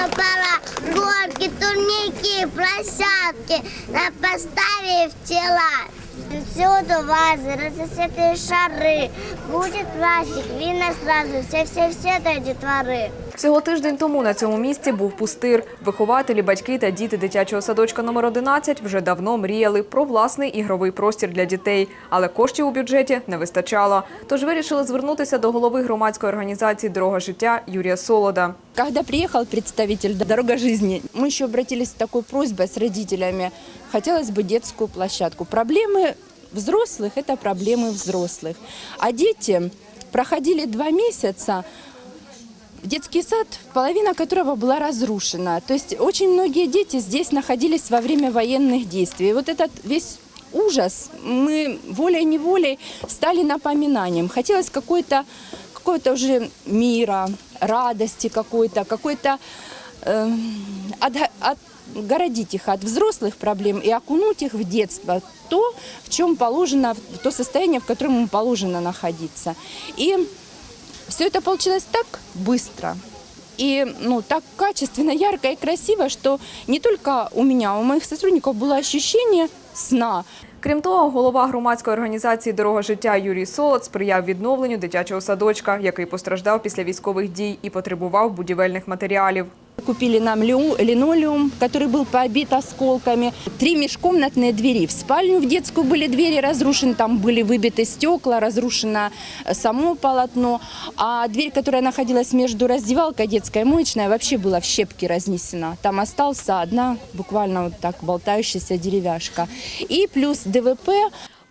но пора. Горки, турники, площадки на поставе в тела. Всюду вазы, разноцветные шары. Будет праздник, вина сразу, все-все-все до детворы. Всього тиждень тому на цьому місці був пустир. Вихователі, батьки та діти дитячого садочка номер 11 вже давно мріяли про власний ігровий простір для дітей, але коштів у бюджеті не вистачало. Тож вирішили звернутися до голови громадської організації Дорога життя Юрія Солода. Когда приехал представитель «Дорога жизни», мы еще обратились с такой просьбой с родителями. Хотелось бы детскую площадку. Проблемы взрослых – это проблемы взрослых. А дети проходили два месяца в детский сад, половина которого была разрушена. То есть очень многие дети здесь находились во время военных действий. Вот этот весь ужас мы волей-неволей стали напоминанием. Хотелось какой-то какого-то уже мира, радости какой-то, какой-то эм, отго- отгородить их от взрослых проблем и окунуть их в детство, то, в чем положено, то состояние, в котором ему положено находиться. И все это получилось так быстро и ну, так качественно, ярко и красиво, что не только у меня, а у моих сотрудников было ощущение сна. Крім того, голова громадської організації Дорога життя Юрій Солод сприяв відновленню дитячого садочка, який постраждав після військових дій і потребував будівельних матеріалів. Купили нам лю- линолеум, который был побит осколками. Три межкомнатные двери. В спальню в детскую были двери разрушены, там были выбиты стекла, разрушено э, само полотно. А дверь, которая находилась между раздевалкой детской и моечной, вообще была в щепки разнесена. Там остался одна буквально вот так болтающаяся деревяшка. И плюс ДВП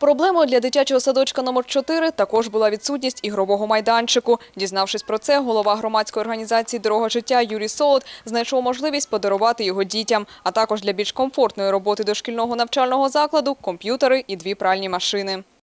Проблемою для дитячого садочка номер 4 також була відсутність ігрового майданчику. Дізнавшись про це, голова громадської організації Дорога життя Юрій Солод знайшов можливість подарувати його дітям, а також для більш комфортної роботи дошкільного навчального закладу комп'ютери і дві пральні машини.